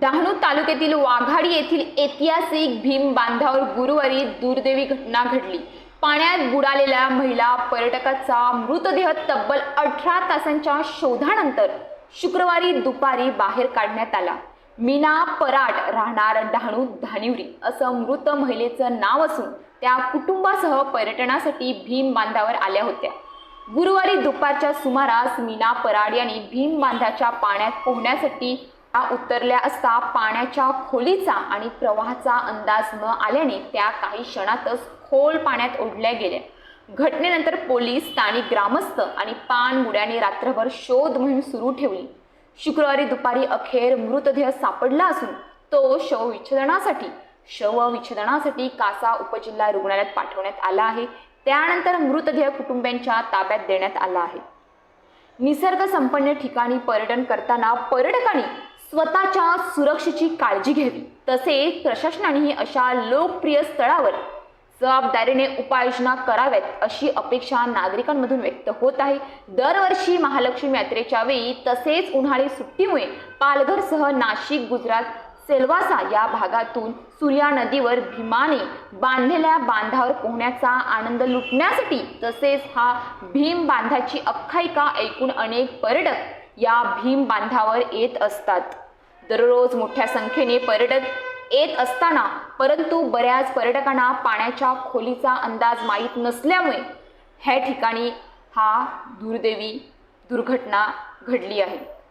डहाणू तालुक्यातील वाघाडी येथील ऐतिहासिक भीम बांधावर गुरुवारी दुर्दैवी घटना घडली. पाण्यात बुडालेल्या महिला पर्यटकाचा मृतदेह तब्बल अठरा तासांच्या शोधानंतर शुक्रवारी दुपारी बाहेर काढण्यात आला. मीना पराट राहणार डहाणू धानिवरी असं मृत महिलेचं नाव असून त्या कुटुंबासह पर्यटनासाठी भीम बांधावर आल्या होत्या. गुरुवारी दुपारच्या सुमारास मीना पराड यांनी भीम बांधाच्या पाण्यात पोहण्यासाठी उतरल्या असता पाण्याच्या खोलीचा आणि प्रवाहाचा अंदाज न आल्याने त्या काही क्षणातच खोल पाण्यात ओढल्या गेल्या. घटनेनंतर पोलीस स्थानिक ग्रामस्थ आणि पाणबुड्याने रात्रभर शोध मोहीम सुरू ठेवली. शुक्रवारी दुपारी अखेर मृतदेह सापडला असून तो शवविच्छेदनासाठी शवविच्छेदनासाठी कासा उपजिल्हा रुग्णालयात पाठवण्यात आला आहे. त्यानंतर मृतदेह कुटुंबियांच्या ताब्यात देण्यात आला आहे. निसर्ग संपन्न ठिकाणी पर्यटन करताना पर्यटकांनी स्वतःच्या सुरक्षेची काळजी घ्यावी. तसेच प्रशासनानेही अशा लोकप्रिय स्थळावर जबाबदारीने उपाययोजना कराव्यात अशी अपेक्षा नागरिकांमधून व्यक्त होत आहे. दरवर्षी महालक्ष्मी यात्रेच्या वेळी तसेच उन्हाळी सुट्टीमुळे पालघरसह नाशिक गुजरात सेल्वासा या भागातून सूर्या नदीवर भीमाने बांधलेल्या बांधावर पोहण्याचा आनंद लुटण्यासाठी तसेच हा भीम बांधाची आख्यायिका ऐकून अनेक पर्यटक या भीम बांधावर येत असतात. दररोज मोठ्या संख्येने पर्यटक येत असताना परंतु बऱ्याच पर्यटकांना पाण्याच्या खोलीचा अंदाज माहीत नसल्यामुळे ह्या ठिकाणी हा दुर्दैवी दुर्घटना घडली आहे.